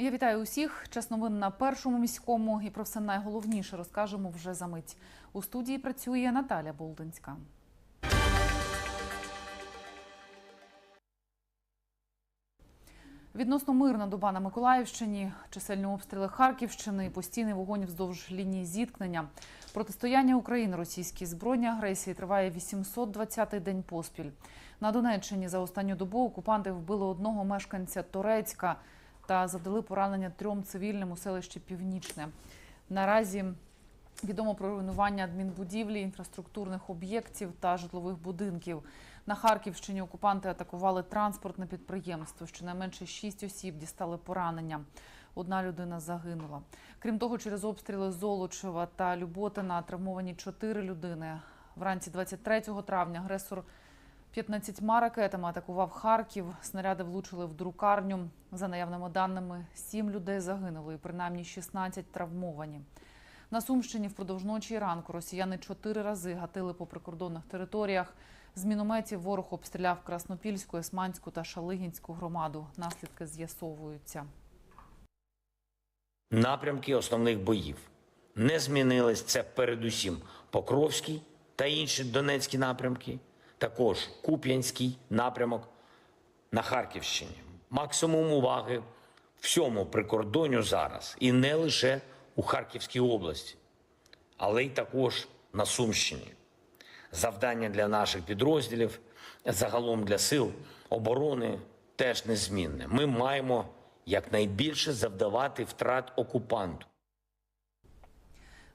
Я вітаю усіх. Час новин на першому міському і про все найголовніше розкажемо вже за мить. У студії працює Наталя Болдинська. Відносно мирна доба на Миколаївщині, чисельні обстріли Харківщини постійний вогонь вздовж лінії зіткнення. Протистояння України російській збройній агресії триває 820-й день поспіль. На Донеччині за останню добу окупанти вбили одного мешканця Торецька та завдали поранення трьом цивільним у селищі Північне. Наразі відомо про руйнування адмінбудівлі, інфраструктурних об'єктів та житлових будинків. На Харківщині окупанти атакували транспортне підприємство. Щонайменше шість осіб дістали поранення. Одна людина загинула. Крім того, через обстріли Золочева та Люботина травмовані чотири людини. Вранці 23 травня агресор 15 ракетами атакував Харків. Снаряди влучили в друкарню. За наявними даними, сім людей загинуло і принаймні 16 травмовані. На Сумщині впродовж ночі і ранку росіяни чотири рази гатили по прикордонних територіях. З мінометів ворог обстріляв Краснопільську, Есманську та Шалигінську громаду. Наслідки з'ясовуються. Напрямки основних боїв не змінились. Це передусім Покровський та інші Донецькі напрямки, також Куп'янський напрямок на Харківщині. Максимум уваги всьому прикордонню зараз, і не лише у Харківській області, але й також на Сумщині. Завдання для наших підрозділів, загалом для сил оборони теж незмінне. Ми маємо якнайбільше завдавати втрат окупанту.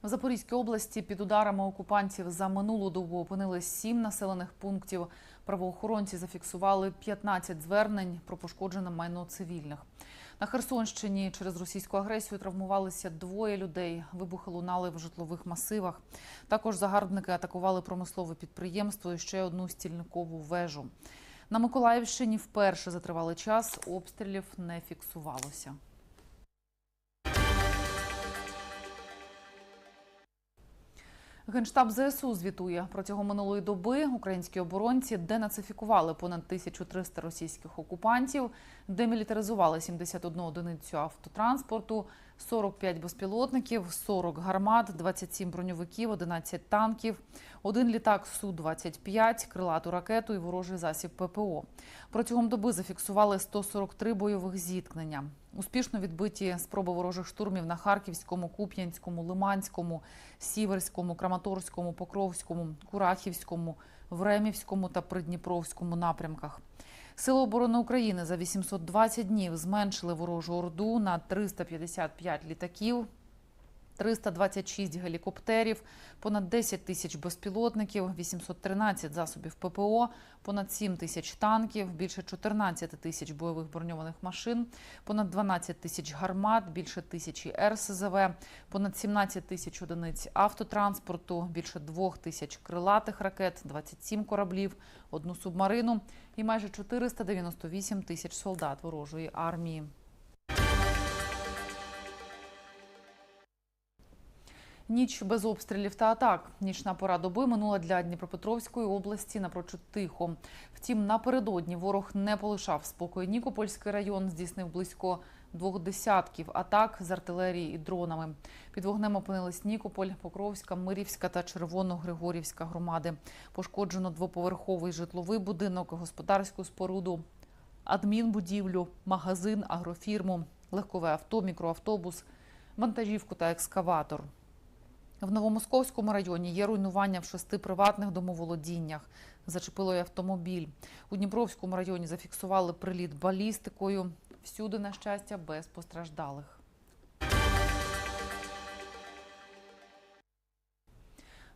В Запорізькій області під ударами окупантів за минулу добу опинились сім населених пунктів. Правоохоронці зафіксували 15 звернень про пошкоджене майно цивільних. На Херсонщині через російську агресію травмувалися двоє людей. Вибухи лунали в житлових масивах. Також загарбники атакували промислове підприємство і ще одну стільникову вежу. На Миколаївщині вперше за тривалий час обстрілів не фіксувалося. Генштаб ЗСУ звітує. Протягом минулої доби українські оборонці денацифікували понад 1300 російських окупантів, демілітаризували 71 одиницю автотранспорту, 45 безпілотників, 40 гармат, 27 броньовиків, 11 танків, один літак Су-25, крилату ракету і ворожий засіб ППО. Протягом доби зафіксували 143 бойових зіткнення. Успішно відбиті спроби ворожих штурмів на Харківському, Куп'янському, Лиманському, Сіверському, Краматорському, Покровському, Курахівському, Времівському та Придніпровському напрямках. Сили оборони України за 820 днів зменшили ворожу орду на 355 літаків, 326 гелікоптерів, понад 10 тисяч безпілотників, 813 засобів ППО, понад 7 тисяч танків, більше 14 тисяч бойових броньованих машин, понад 12 тисяч гармат, більше тисячі РСЗВ, понад 17 тисяч одиниць автотранспорту, більше 2 тисяч крилатих ракет, 27 кораблів, одну субмарину і майже 498 тисяч солдат ворожої армії. Ніч без обстрілів та атак. Нічна пора доби минула для Дніпропетровської області напрочуд тихо. Втім, напередодні ворог не полишав спокою. Нікопольський район здійснив близько двох десятків атак з артилерії і дронами. Під вогнем опинились Нікополь, Покровська, Мирівська та Червоно-Григорівська громади. Пошкоджено двоповерховий житловий будинок, господарську споруду, адмінбудівлю, магазин, агрофірму, легкове авто, мікроавтобус, вантажівку та екскаватор. В Новомосковському районі є руйнування в шести приватних домоволодіннях. Зачепило й автомобіль. У Дніпровському районі зафіксували приліт балістикою. Всюди, на щастя, без постраждалих.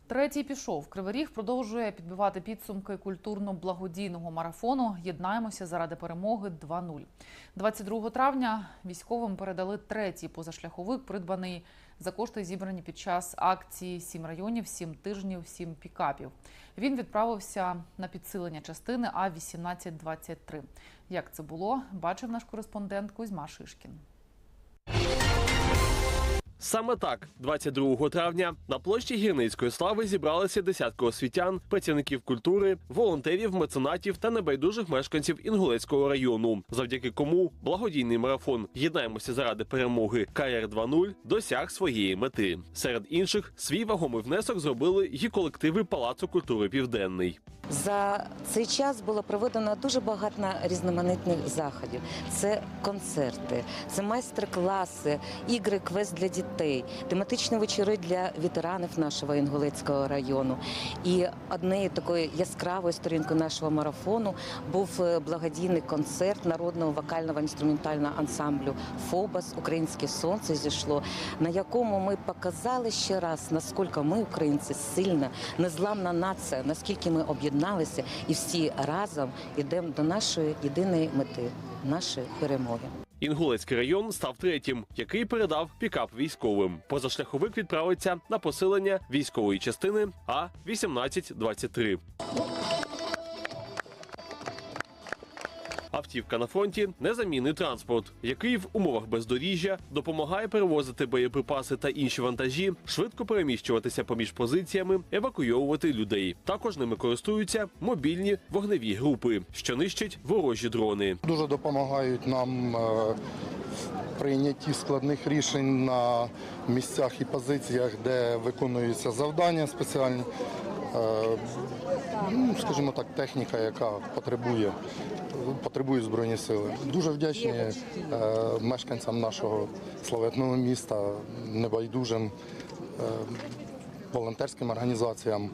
Третій пішов. Кривий Ріг продовжує підбивати підсумки культурно-благодійного марафону. Єднаємося заради перемоги 2-0. 22 травня військовим передали третій позашляховик, придбаний за кошти, зібрані під час акції «Сім районів, сім тижнів, сім пікапів. Він відправився на підсилення частини А 1823 Як це було, бачив наш кореспондент Кузьма Шишкін. Саме так, 22 травня, на площі гірницької слави зібралися десятки освітян, працівників культури, волонтерів, меценатів та небайдужих мешканців Інгулецького району, завдяки кому благодійний марафон Єднаємося заради перемоги КР 2.0 досяг своєї мети. Серед інших свій вагомий внесок зробили і колективи Палацу культури Південний. За цей час було проведено дуже багато різноманітних заходів. Це концерти, це майстер-класи, ігри, квест для дітей, тематичні вечори для ветеранів нашого Інгулецького району. І однією такою яскравою сторінкою нашого марафону був е, благодійний концерт народного вокального інструментального ансамблю Фобос Українське сонце зійшло, на якому ми показали ще раз, наскільки ми, українці, сильна, незламна нація, наскільки ми об'єдналися і всі разом йдемо до нашої єдиної мети нашої перемоги. Інгулецький район став третім, який передав пікап військовим. Позашляховик відправиться на посилення військової частини А 1823 Автівка на фронті незамінний транспорт, який в умовах бездоріжжя допомагає перевозити боєприпаси та інші вантажі, швидко переміщуватися поміж позиціями, евакуйовувати людей. Також ними користуються мобільні вогневі групи, що нищать ворожі дрони. Дуже допомагають нам е, прийнятті складних рішень на місцях і позиціях, де виконуються завдання спеціальні. Е, Ну, скажімо так, техніка, яка потребує, потребує збройні сили. Дуже вдячні е, мешканцям нашого славетного міста, небайдужим е, волонтерським організаціям,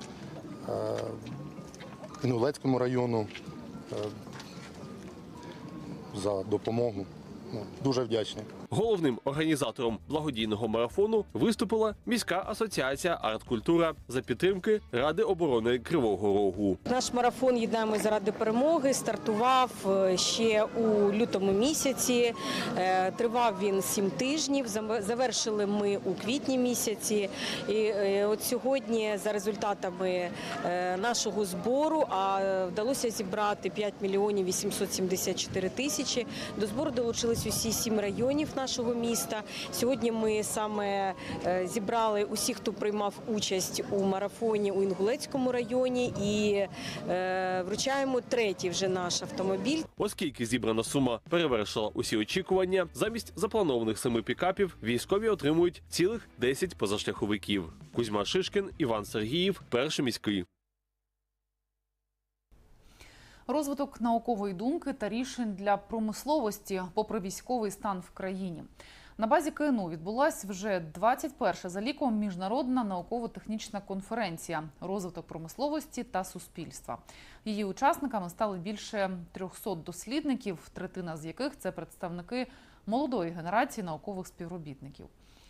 Інгулецькому району за допомогу. Ну, Дуже вдячні. Головним організатором благодійного марафону виступила міська асоціація арткультура за підтримки Ради оборони Кривого Рогу. Наш марафон «Єднаємось заради перемоги стартував е, ще у лютому місяці. Е, Тривав він сім тижнів. Завершили ми у квітні місяці. І е, от сьогодні, за результатами нашого збору, а вдалося зібрати 5 мільйонів 874 тисячі. До збору долучились усі сім районів нашого міста. Сьогодні ми саме е, зібрали усіх, хто приймав участь у марафоні у Інгулецькому районі, і е, вручаємо третій вже наш автомобіль. Оскільки зібрана сума перевершила усі очікування, замість запланованих семи пікапів військові отримують цілих 10 позашляховиків. Кузьма Шишкін, Іван Сергіїв, перший міський. Розвиток наукової думки та рішень для промисловості, попри військовий стан в країні. На базі КНУ відбулася вже 21-ша за ліком міжнародна науково-технічна конференція розвиток промисловості та суспільства. Її учасниками стали більше 300 дослідників, третина з яких це представники молодої генерації наукових співробітників.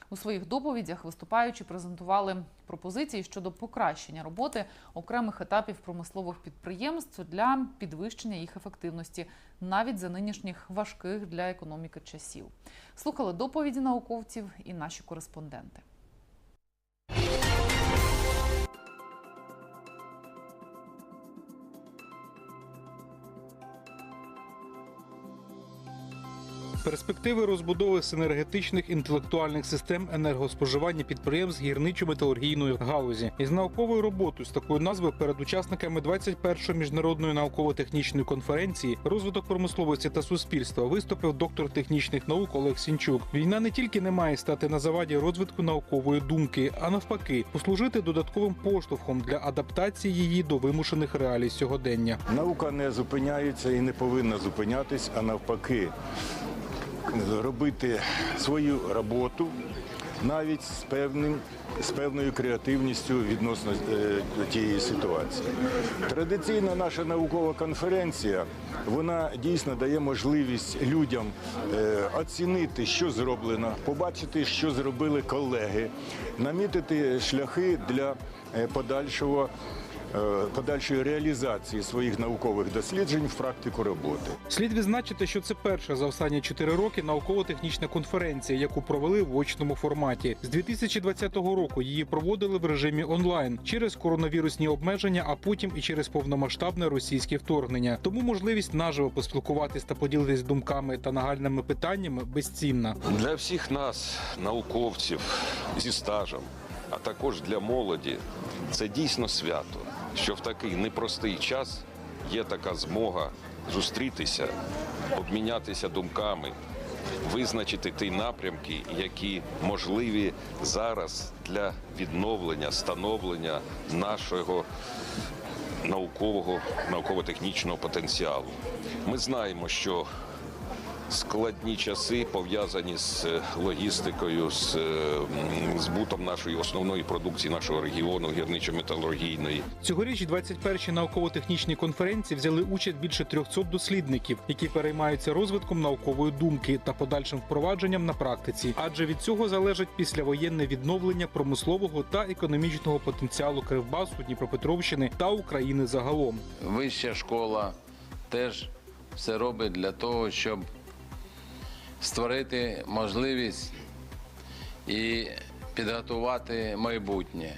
У своїх доповідях виступаючі презентували пропозиції щодо покращення роботи окремих етапів промислових підприємств для підвищення їх ефективності навіть за нинішніх важких для економіки часів. Слухали доповіді науковців і наші кореспонденти. Перспективи розбудови синергетичних інтелектуальних систем енергоспоживання підприємств гірничо-металургійної галузі із науковою роботою з такою назвою перед учасниками 21-ї міжнародної науково-технічної конференції розвиток промисловості та суспільства виступив доктор технічних наук Олег Сінчук. Війна не тільки не має стати на заваді розвитку наукової думки, а навпаки, послужити додатковим поштовхом для адаптації її до вимушених реалій сьогодення. Наука не зупиняється і не повинна зупинятись, а навпаки, робити свою роботу навіть з певним. З певною креативністю відносно е, тієї ситуації. Традиційна наша наукова конференція вона дійсно дає можливість людям е, оцінити, що зроблено, побачити, що зробили колеги, намітити шляхи для е, подальшого подальшої реалізації своїх наукових досліджень в практику роботи. Слід відзначити, що це перша за останні чотири роки науково-технічна конференція, яку провели в очному форматі. З 2020 року її проводили в режимі онлайн через коронавірусні обмеження, а потім і через повномасштабне російське вторгнення. Тому можливість наживо поспілкуватись та поділитись думками та нагальними питаннями безцінна. Для всіх нас, науковців зі стажем, а також для молоді, це дійсно свято, що в такий непростий час є така змога зустрітися, обмінятися думками, визначити ті напрямки, які можливі зараз для відновлення, становлення нашого наукового, науково-технічного потенціалу. Ми знаємо, що складні часи пов'язані з е, логістикою, з е, збутом нашої основної продукції нашого регіону, гірничо-металургійної. Цьогоріч 21-й науково-технічній конференції взяли участь більше 300 дослідників, які переймаються розвитком наукової думки та подальшим впровадженням на практиці. Адже від цього залежить післявоєнне відновлення промислового та економічного потенціалу Кривбасу, Дніпропетровщини та України загалом. Вища школа теж все робить для того, щоб створити можливість і підготувати майбутнє.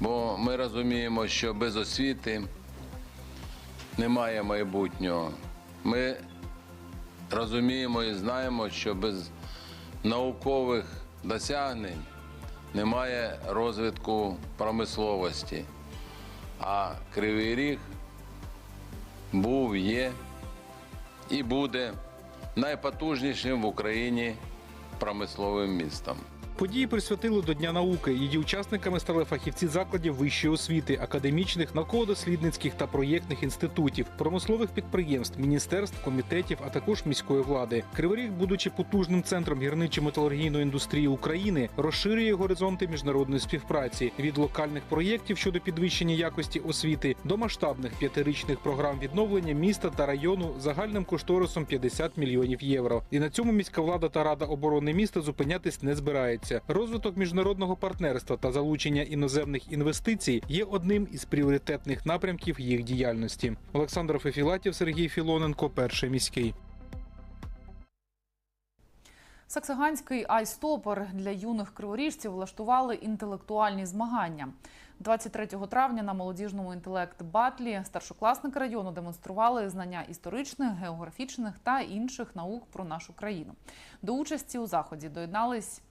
Бо ми розуміємо, що без освіти немає майбутнього. Ми розуміємо і знаємо, що без наукових досягнень немає розвитку промисловості. А Кривий Ріг був, є і буде найпотужнішим в Україні промисловим містом. Події присвятили до Дня науки. Її учасниками стали фахівці закладів вищої освіти, академічних, науково-дослідницьких та проєктних інститутів, промислових підприємств, міністерств, комітетів, а також міської влади. Кривий Ріг, будучи потужним центром гірничо-металургійної індустрії України, розширює горизонти міжнародної співпраці від локальних проєктів щодо підвищення якості освіти до масштабних п'ятирічних програм відновлення міста та району загальним кошторисом 50 мільйонів євро. І на цьому міська влада та рада оборони міста зупинятись не збирається. Розвиток міжнародного партнерства та залучення іноземних інвестицій є одним із пріоритетних напрямків їх діяльності. Олександр Фефілатів, Сергій Філоненко, перший міський. Саксаганський айстопер для юних криворіжців влаштували інтелектуальні змагання. 23 травня на молодіжному інтелект батлі старшокласники району демонстрували знання історичних, географічних та інших наук про нашу країну. До участі у заході доєднались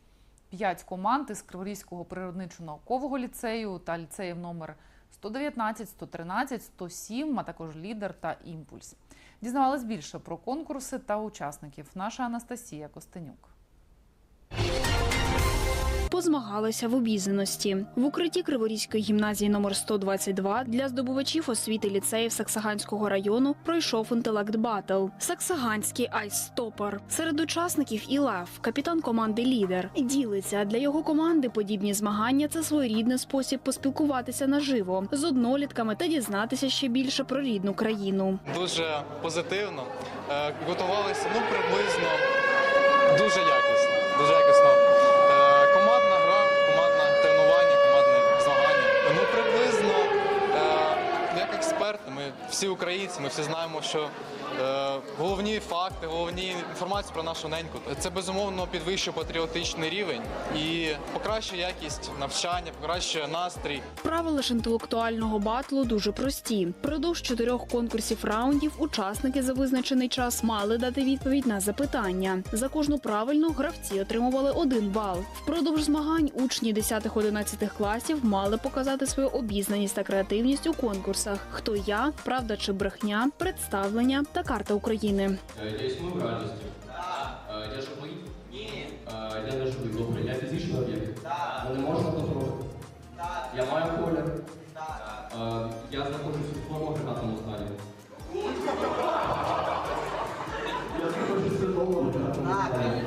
п'ять команд із Криворізького природничо-наукового ліцею та ліцеїв номер 119, 113, 107, а також лідер та імпульс. Дізнавались більше про конкурси та учасників. Наша Анастасія Костенюк. Позмагалися в обізнаності в укритті Криворізької гімназії номер 122 для здобувачів освіти ліцеїв Саксаганського району пройшов інтелект батл. Саксаганський айстопер. Серед учасників і Лев, капітан команди Лідер. Ділиться для його команди подібні змагання це своєрідний спосіб поспілкуватися наживо з однолітками та дізнатися ще більше про рідну країну. дуже позитивно. Е, Готувалися ну приблизно дуже якісно. Дуже якісно. Е, Командна гра, командне тренування, командне змагання. Ну приблизно е, як експерти, ми всі українці, ми всі знаємо, що е, головні факти, головні інформації про нашу неньку. Це безумовно підвищує патріотичний рівень і покращує якість навчання, покращує настрій. Правила ж інтелектуального батлу дуже прості. Впродовж чотирьох конкурсів раундів учасники за визначений час мали дати відповідь на запитання. За кожну правильну гравці отримували один бал. Впродовж змагань учні 10-11 класів мали показати свою обізнаність та креативність у конкурсах: хто я, правда чи брехня, представлення та карта України. Я існую реальності? Так. Я живий? Ні. Я не живий. Добре, я фізичний об'єкт? Так. Мене можна потрогати? Так. Я маю колір? Так. Я знаходжусь у своєму агрегатному стані? Я знаходжусь у своєму агрегатному стані?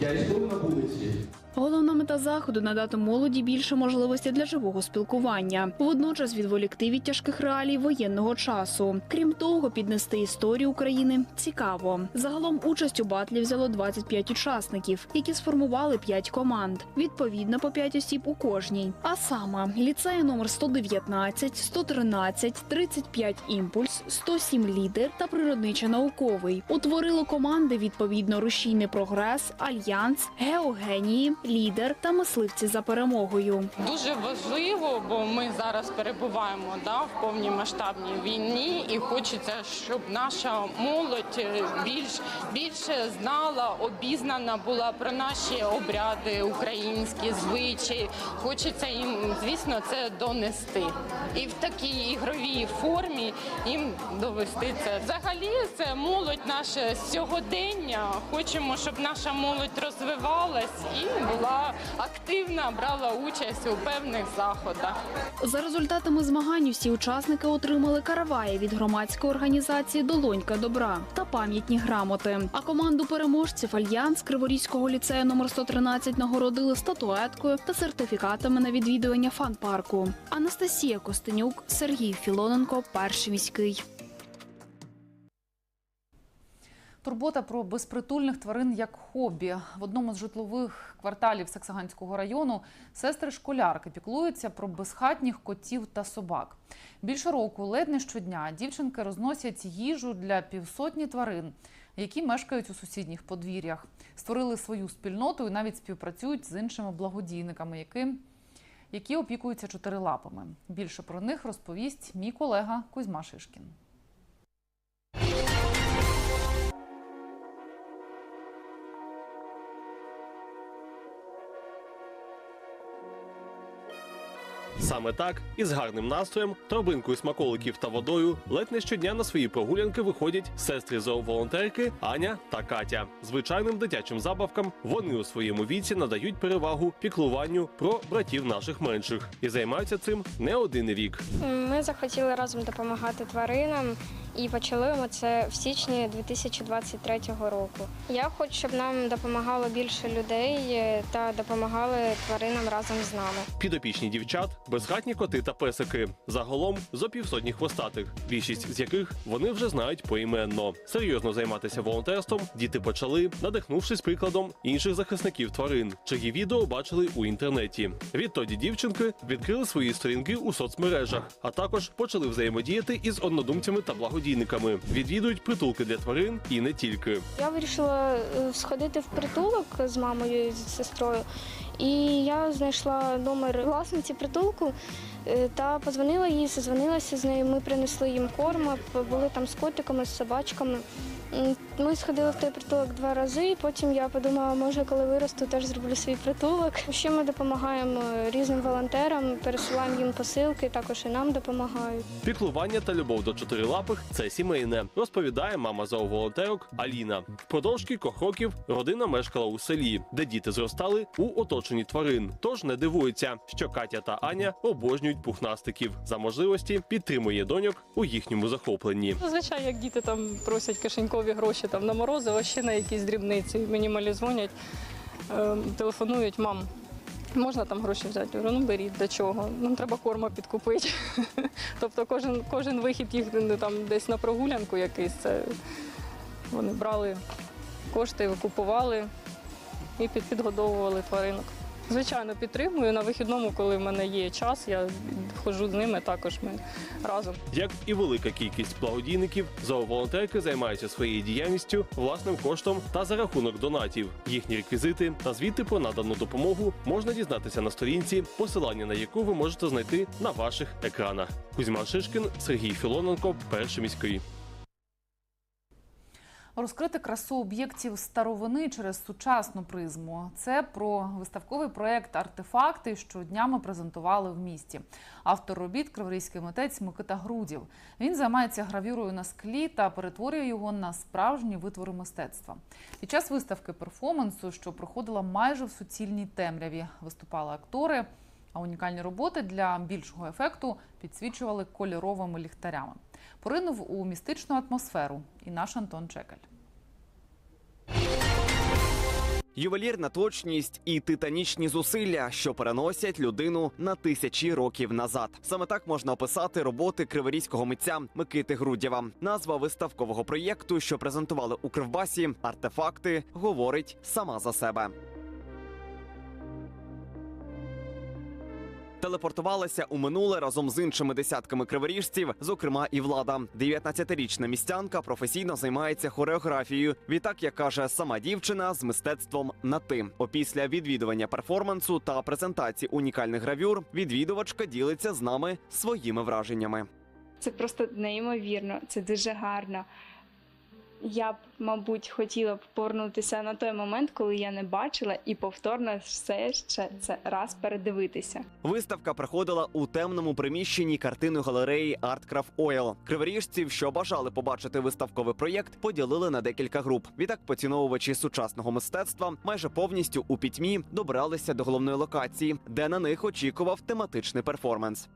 Я існую на вулиці? Головна мета заходу надати молоді більше можливостей для живого спілкування, водночас відволікти від тяжких реалій воєнного часу. Крім того, піднести історію України цікаво. Загалом участь у батлі взяло 25 учасників, які сформували 5 команд. Відповідно, по 5 осіб у кожній. А саме ліцеї номер 119, 113, 35 імпульс, 107 лідер та природничо-науковий. Утворило команди відповідно рушійний прогрес, альянс, геогенії, лідер та мисливці за перемогою. Дуже важливо, бо ми зараз перебуваємо да, в повній масштабній війні, і хочеться, щоб наша молодь е, більш більше знала, обізнана була про наші обряди, українські звичаї. Хочеться їм, звісно, це донести. І в такій ігровій формі їм довести це. Взагалі, це молодь наше сьогодення. Хочемо, щоб наша молодь розвивалась і була активна, брала участь у певних заходах. За результатами змагань усі учасники отримали караваї від громадської організації Долонька добра та пам'ятні грамоти. А команду переможців Альянс Криворізького ліцею номер 113 нагородили статуеткою та сертифікатами на відвідування фан-парку. Анастасія Костенюк, Сергій Філоненко, перший міський. Турбота про безпритульних тварин як хобі. В одному з житлових кварталів Саксаганського району сестри школярки піклуються про безхатніх котів та собак. Більше року, ледь не щодня, дівчинки розносять їжу для півсотні тварин, які мешкають у сусідніх подвір'ях. Створили свою спільноту і навіть співпрацюють з іншими благодійниками, які, які опікуються чотирилапами. Більше про них розповість мій колега Кузьма Шишкін. Саме так, із гарним настроєм, тробинкою смаколиків та водою, ледь не щодня на свої прогулянки виходять сестри зооволонтерки Аня та Катя. Звичайним дитячим забавкам вони у своєму віці надають перевагу піклуванню про братів наших менших і займаються цим не один рік. Ми захотіли разом допомагати тваринам і почали ми це в січні 2023 року. Я хочу, щоб нам допомагало більше людей е, та допомагали тваринам разом з нами. Підопічні дівчат, безхатні коти та песики. Загалом зо півсотні хвостатих, більшість з яких вони вже знають поіменно. Серйозно займатися волонтерством діти почали, надихнувшись прикладом інших захисників тварин, чиї відео бачили у інтернеті. Відтоді дівчинки відкрили свої сторінки у соцмережах, а також почали взаємодіяти із однодумцями та благодійниками. Відвідують притулки для тварин і не тільки. Я вирішила е, сходити в притулок з мамою і з сестрою. І я знайшла номер власниці притулку е, та позвонила їй, созвонилася з нею. Ми принесли їм корм, були там з котиками, з собачками. Ми сходили в той притулок два рази, і потім я подумала, може, коли виросту, теж зроблю свій притулок. Ще ми допомагаємо різним волонтерам, пересилаємо їм посилки, також і нам допомагають. Піклування та любов до чотирилапих це сімейне, розповідає мама зооволонтерок Аліна. Впродовж кількох років родина мешкала у селі, де діти зростали у оточенні тварин. Тож не дивується, що Катя та Аня обожнюють пухнастиків. За можливості підтримує доньок у їхньому захопленні. Зазвичай, як діти там просять кишенькові гроші там на морозиво, ще на якісь дрібниці. Мені малі дзвонять, е, телефонують, мам. Можна там гроші взяти? Я говорю, ну беріть, для чого? Нам треба корма підкупити. тобто кожен, кожен вихід їх ну, там десь на прогулянку якийсь, це вони брали кошти, купували і під, підгодовували тваринок. Звичайно, підтримую. На вихідному, коли в мене є час, я ходжу з ними також ми разом. Як і велика кількість благодійників, зооволонтерки займаються своєю діяльністю власним коштом та за рахунок донатів. Їхні реквізити та звіти про надану допомогу можна дізнатися на сторінці, посилання на яку ви можете знайти на ваших екранах. Кузьма Шишкін, Сергій Філоненко, перший міський. Розкрити красу об'єктів старовини через сучасну призму. Це про виставковий проєкт Артефакти, що днями презентували в місті. Автор робіт криворізький митець Микита Грудів. Він займається гравюрою на склі та перетворює його на справжні витвори мистецтва. Під час виставки перформансу, що проходила майже в суцільній темряві, виступали актори. А унікальні роботи для більшого ефекту підсвічували кольоровими ліхтарями. Поринув у містичну атмосферу і наш Антон Чекаль. Ювелірна точність і титанічні зусилля, що переносять людину на тисячі років назад. Саме так можна описати роботи криворізького митця Микити Грудєва. Назва виставкового проєкту, що презентували у Кривбасі, артефакти, говорить сама за себе. Телепортувалася у минуле разом з іншими десятками криворіжців, зокрема і влада. 19-річна містянка професійно займається хореографією. Відтак, як каже сама дівчина, з мистецтвом на ти. Опісля відвідування перформансу та презентації унікальних гравюр відвідувачка ділиться з нами своїми враженнями. Це просто неймовірно, це дуже гарно. Я б, мабуть, хотіла б повернутися на той момент, коли я не бачила, і повторно все ще це раз передивитися. Виставка проходила у темному приміщенні картинної галереї Artcraft Oil. Криворіжців, що бажали побачити виставковий проєкт, поділили на декілька груп. Відтак, поціновувачі сучасного мистецтва майже повністю у пітьмі добралися до головної локації, де на них очікував тематичний перформанс.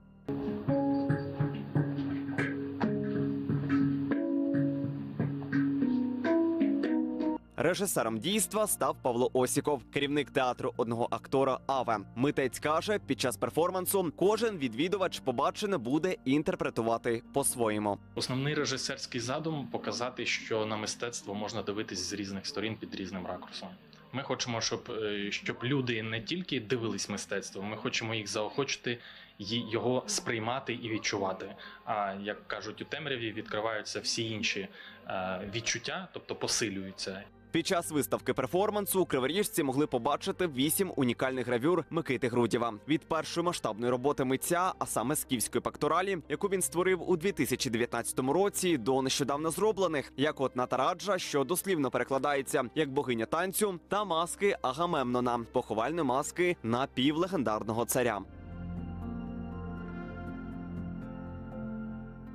Режисером дійства став Павло Осіков, керівник театру одного актора Аве. Митець каже, під час перформансу кожен відвідувач побачене буде інтерпретувати по-своєму. Основний режисерський задум показати, що на мистецтво можна дивитись з різних сторін під різним ракурсом. Ми хочемо, щоб, е, щоб люди не тільки дивились мистецтво, ми хочемо їх заохочити його сприймати і відчувати. А як кажуть у темряві, відкриваються всі інші е, відчуття, тобто посилюються. Під час виставки перформансу криворіжці могли побачити вісім унікальних гравюр Микити Грудєва від першої масштабної роботи митця, а саме скіфської пакторалі, яку він створив у 2019 році, до нещодавно зроблених, як от Натараджа, що дослівно перекладається як богиня танцю, та маски Агамемнона, поховальної маски напівлегендарного царя.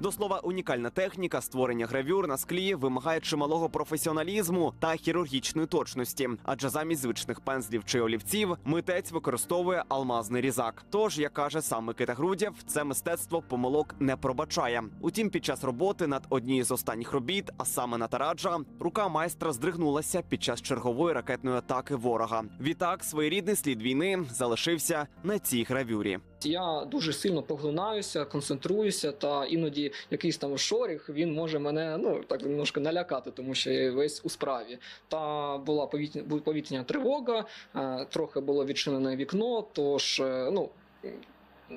До слова, унікальна техніка створення гравюр на склі вимагає чималого професіоналізму та хірургічної точності, адже замість звичних пензлів чи олівців митець використовує алмазний різак. Тож, як каже сам Микита Грудєв, це мистецтво помилок не пробачає. Утім, під час роботи над однією з останніх робіт, а саме на тараджа, рука майстра здригнулася під час чергової ракетної атаки ворога. Відтак, своєрідний слід війни залишився на цій гравюрі. Я дуже сильно поглинаюся, концентруюся, та іноді якийсь там шоріх він може мене ну так немножко налякати, тому що я весь у справі. Та була повітряна, тривога, е, трохи було відчинене вікно, тож е, ну.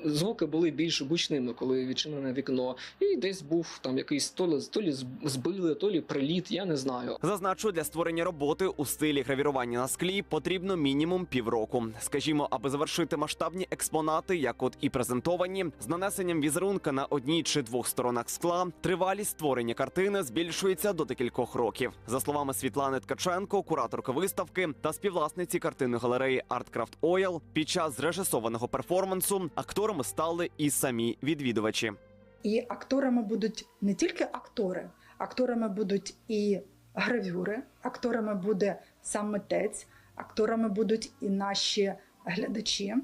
Звуки були більш гучними, коли відчинене вікно, і десь був там якийсь то ли, то лі збили, то лі приліт, я не знаю. Зазначу, для створення роботи у стилі гравірування на склі потрібно мінімум півроку. Скажімо, аби завершити масштабні експонати, як от і презентовані, з нанесенням візерунка на одній чи двох сторонах скла, тривалість створення картини збільшується до декількох років. За словами Світлани Ткаченко, кураторки виставки та співвласниці картинної галереї Artcraft Oil, під час зрежисованого перформансу акторами стали і самі відвідувачі. І акторами будуть не тільки актори, акторами будуть і гравюри, акторами буде сам митець, акторами будуть і наші глядачі.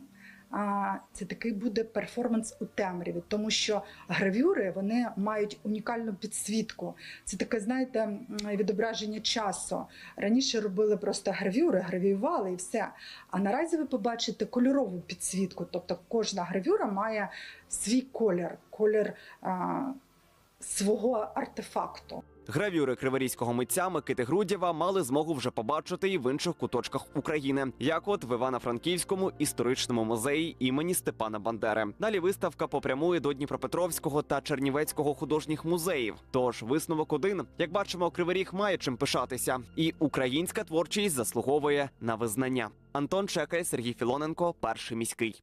Це такий буде перформанс у темряві, тому що гравюри вони мають унікальну підсвітку. Це таке, знаєте, відображення часу. Раніше робили просто гравюри, гравіювали і все. А наразі ви побачите кольорову підсвітку. Тобто кожна гравюра має свій колір, колір а, свого артефакту. Гравюри криворізького митця Микити Грудєва мали змогу вже побачити і в інших куточках України, як от в Івано-Франківському історичному музеї імені Степана Бандери. Далі виставка попрямує до Дніпропетровського та Чернівецького художніх музеїв. Тож висновок один, як бачимо, Кривий Ріг має чим пишатися, і українська творчість заслуговує на визнання. Антон Чекай, Сергій Філоненко, перший міський.